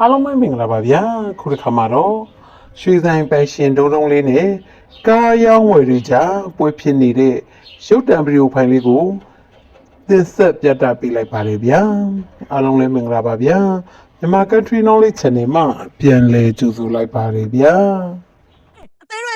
အားလုံးပဲမင်္ဂလာပါဗျာခုတစ်ခါမှာတော့ရွှေဆိုင်ပိုင်ရှင်တုံးတုံးလေးနဲ့ကားရောင်းဝယ်တွေကြားပွဲဖြစ်နေတဲ့ရုပ်တံဗီဒီယိုဖိုင်လေးကိုသင်ဆက်ပြသပေးလိုက်ပါတယ်ဗျာအားလုံးလည်းမင်္ဂလာပါဗျာမြန်မာ Country Knowledge Channel မှာပြန်လည်ကြိုဆိုလိုက်ပါတယ်ဗျာအသေးရွယ်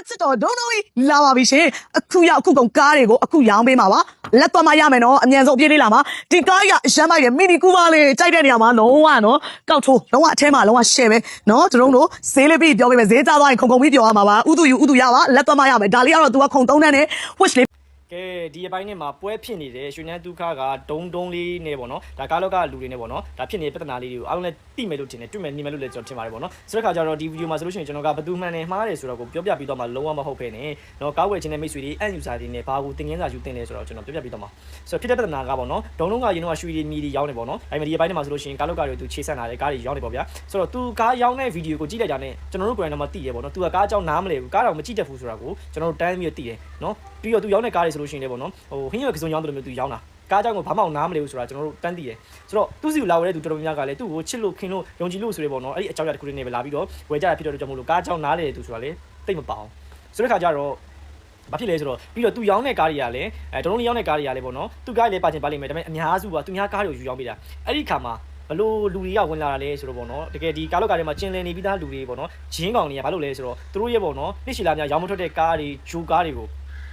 စစ်တော်ဒုံဒုံကြီးလာပါပြီရှင်အခုရောက်အခုကုန်ကားတွေကိုအခုရောင်းပေးမှာပါလက်သွားမရမယ်နော်အမြန်ဆုံးပြေးလေးလာမှာဒီကားကြီးကအရမ်းမိုက်တယ်မီနီကူပါလေးကြိုက်တဲ့နေရာမှာလုံးဝနော်ကောက်ထိုးလုံးဝအထဲမှာလုံးဝရှယ်ပဲနော်ကျွန်တော်တို့ဈေးလေးပြီးပြောပေးမယ်ဈေးကြားသွားရင်ခုံခုံပြီးပြောရမှာပါဥတူယူဥတူရပါလက်သွားမရမယ်ဒါလေးကတော့ तू ကခုံသုံးတန်းနဲ့ wish လေး ကဲဒီအပိုင်းနဲ့မှာပွဲဖြစ်နေတယ်ရွှေနန်းဒုက္ခကဒုံဒုံလေးနဲ့ပေါ့နော်ဒါကားလောက်ကလူတွေနဲ့ပေါ့နော်ဒါဖြစ်နေတဲ့ပြဿနာလေးတွေကိုအားလုံးလည်းသိမယ်လို့ထင်တယ်တွေ့မယ်မြင်မယ်လို့လည်းကျွန်တော်ထင်ပါတယ်ပေါ့နော်ဆိုတဲ့ခါကျတော့ဒီဗီဒီယိုမှာဆိုလို့ရှိရင်ကျွန်တော်ကဘယ်သူမှန်တယ်မှားတယ်ဆိုတော့ကိုပြောပြပြီးတော့မှလုံးဝမဟုတ်ပဲနဲ့နော်ကားဝယ်ခြင်းတဲ့မိတ်ဆွေတွေအန်ယူဇာတွေနဲ့ဘာကိုသင်ငင်းစာယူသင်လဲဆိုတော့ကျွန်တော်ပြောပြပြီးတော့မှာဆိုတော့ဖြစ်တဲ့ပြဿနာကပေါ့နော်ဒုံလုံးကရင်တော့ရွှေတွေမီတွေရောင်းနေပေါ့နော်အဲ့ဒီအပိုင်းနဲ့မှာဆိုလို့ရှိရင်ကားလောက်ကတွေသူခြေဆက်လာတယ်ကားတွေရောင်းနေပေါ့ဗျာဆိုတော့သူကားရောင်းတဲ့ဗီဒီယိုကိုကြည့်လိုက်တာနဲ့ကျွန်တော်တို့ကိုယ်တိုင်တော့မသိရပေါ့နော်သူကကားအကြောင်းနားမလဲဘူးကားတော့မကြည့်တတ်ဘူးဆိုတာကိုကျွန်တော်တို့တန်းပြီးတော့သိတယ်နော်ပြီးတော့သူရောင်းတဲ့ကားတွေဆိုလို့ရှိရင်လည်းပေါ့နော်ဟိုဟင်းရွက်ကစုံရောင်းတယ်လို့မျိုးသူရောင်းတာကားကြောင့်ကိုဘာမှအောင်နားမလဲဘူးဆိုတာကျွန်တော်တို့တန်းသိတယ်ဆိုတော့သူ့စီကိုလာဝယ်တဲ့သူတော်တော်များများကလည်းသူ့ကိုချစ်လို့ခင်လို့ယုံကြည်လို့ဆိုရဲပေါ့နော်အဲ့ဒီအကြောင်းအရာတစ်ခုလေးနဲ့ပဲလာပြီးတော့ဝယ်ကြတာဖြစ်တော့ကြောင့်မို့လို့ကားကြောင့်နားလေသူဆိုတာလေတိတ်မပေါအောင်ဆိုတဲ့ခါကျတော့ဘာဖြစ်လဲဆိုတော့ပြီးတော့သူရောင်းတဲ့ကားတွေကလည်းအဲတုံးလုံးရောင်းတဲ့ကားတွေကလည်းပေါ့နော်သူကားလည်းပါချင်ပါလိမ့်မယ်ဒါပေမဲ့အများစုကသူများကားတွေကိုယူရောင်းပေးတာအဲ့ဒီခါမှာဘလို့လူတွေကဝင်လာတာလဲဆိုတော့ပေါ့နော်တကယ်ဒီကားလောက်ကားထဲမှာကျင်လည်နေပြီးသားလူတွေပေါ့နော်ဂျင်းကောင်တွေကဘာလို့လဲဆိုတော့သူတို့ရဲ့ပေါ့နော်နှစ်ရှည်လာများရောင်းမထွက်တဲ့ကားတွေဂျိုကားတွေကို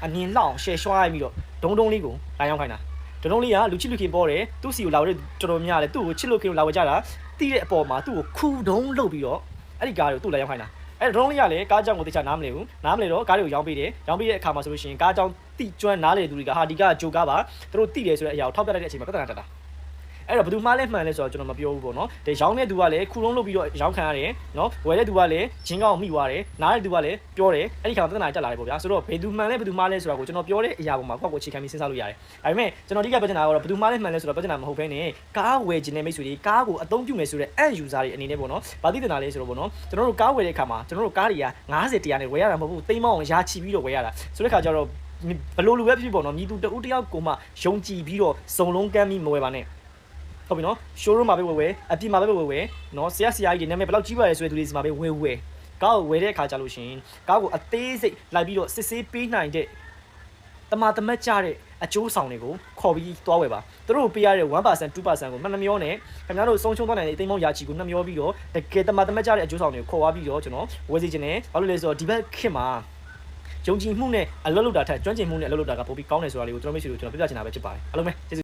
အမြင်လောက်အောင်ရှယ်ရွှားပြီးတော့ဒုံဒုံလေးကိုလာရောက်ခိုင်းတာဒုံဒုံလေးကလူချစ်လူခင်ပေါ်တယ်သူ့စီကိုလာဝဲတော်တော်များတယ်သူ့ကိုချစ်လူခင်ကိုလာဝဲကြတာတီးတဲ့အပေါ်မှာသူ့ကိုခူဒုံလုပ်ပြီးတော့အဲ့ဒီကားတွေကိုသူ့လာရောက်ခိုင်းတာအဲ့ဒုံလေးကလည်းကားကြောင်ကိုတခြားနားမလဲဘူးနားမလဲတော့ကားတွေကိုရောင်းပေးတယ်ရောင်းပေးတဲ့အခါမှာဆိုလို့ရှိရင်ကားကြောင်တိကျွမ်းနားလေသူတွေကဟာဒီကဂျိုကားပါသူတို့တိတယ်ဆိုတဲ့အရာကိုထောက်ပြလိုက်တဲ့အချိန်မှာပြဿနာတက်တာ အဲ့တော့ဘယ်သူမှလည်းမှန်လဲဆိုတော့ကျွန်တော်မပြောဘူးပေါ့နော်။ဒီရောင်းတဲ့သူကလည်းခုလုံးလုပ်ပြီးတော့ရောင်းခံရတယ်နော်။ဝယ်တဲ့သူကလည်းဂျင်းကောင်းမိသွားတယ်။နားတဲ့သူကလည်းပြောတယ်။အဲ့ဒီခါမှာပြဿနာတက်လာတယ်ပေါ့ဗျာ။ဆိုတော့ဘယ်သူမှန်လဲဘယ်သူမှားလဲဆိုတော့ကိုကျွန်တော်ပြောတဲ့အရာပေါ်မှာကိုယ့်ကိုယ်ချိန်ခံပြီးစဉ်းစားလို့ရတယ်။ဒါပေမဲ့ကျွန်တော်ဒီကပြဿနာကတော့ဘယ်သူမှလည်းမှန်လဲဆိုတော့ပြဿနာမဟုတ်ဘဲနဲ့ကားဝယ်ခြင်းနဲ့မိတ်ဆွေတွေကားကိုအသုံးပြုမယ်ဆိုတဲ့ end user တွေအနေနဲ့ပေါ့နော်။ဗာတိတင်တာလဲဆိုတော့ပေါ့နော်။ကျွန်တော်တို့ကားဝယ်တဲ့အခါမှာကျွန်တော်တို့ကားတွေက90တရားနဲ့ဝယ်ရတာမဟုတ်ဘူး။တိမ်မောင်းအောင်ရာချီပြီးတော့ဝယ်ရတာ။ဆိုတဲ့ခါကျတော့ဘလို့လူပဲဖြစ်ဖြစ်ပေါ့နော်။မြည်သူတဦးတယောက်ကိုမှယုံကြည်ပြီးတော့စုံလုံးကမ်းပြီးမဝယ်ပါနဲ့။ ဟုတ်ပြီနော် showroom မှာပဲဝယ်ဝယ်အပြင်မှာပဲဝယ်ဝယ်နော်ဆရာဆရာကြီးတွေနာမည်ဘယ်လောက်ကြီးပါလဲဆိုတဲ့သူတွေစီမှာပဲဝယ်ဝယ်ကားကိုဝယ်တဲ့အခါကျလို့ရှိရင်ကားကိုအသေးစိတ်လိုက်ပြီးတော့စစ်ဆေးပေးနိုင်တဲ့တမာတမတ်ကြတဲ့အကျိုးဆောင်တွေကိုခေါ်ပြီးသွားဝယ်ပါသူတို့ပေးရတဲ့1% 2%ကိုမှတ်နှမျောနဲ့ခင်ဗျားတို့ဆုံးရှုံးသွားနိုင်တဲ့အသိမ်းမောင်းရာချီကိုနှမျောပြီးတော့တကယ်တမာတမတ်ကြတဲ့အကျိုးဆောင်တွေကိုခေါ်သွားပြီးတော့ကျွန်တော်ဝယ်စီခြင်းနဲ့ဘာလို့လဲဆိုတော့ဒီဘက်ခေတ်မှာယုံကြည်မှုနဲ့အလုပ်လုပ်တာထက်ကျွမ်းကျင်မှုနဲ့အလုပ်လုပ်တာကပိုပြီးကောင်းတယ်ဆိုတာလေးကိုကျွန်တော်မိတ်ဆွေတို့ကျွန်တော်ပြပြချင်တာပဲဖြစ်ပါတယ်အားလုံးပဲကျေးဇူး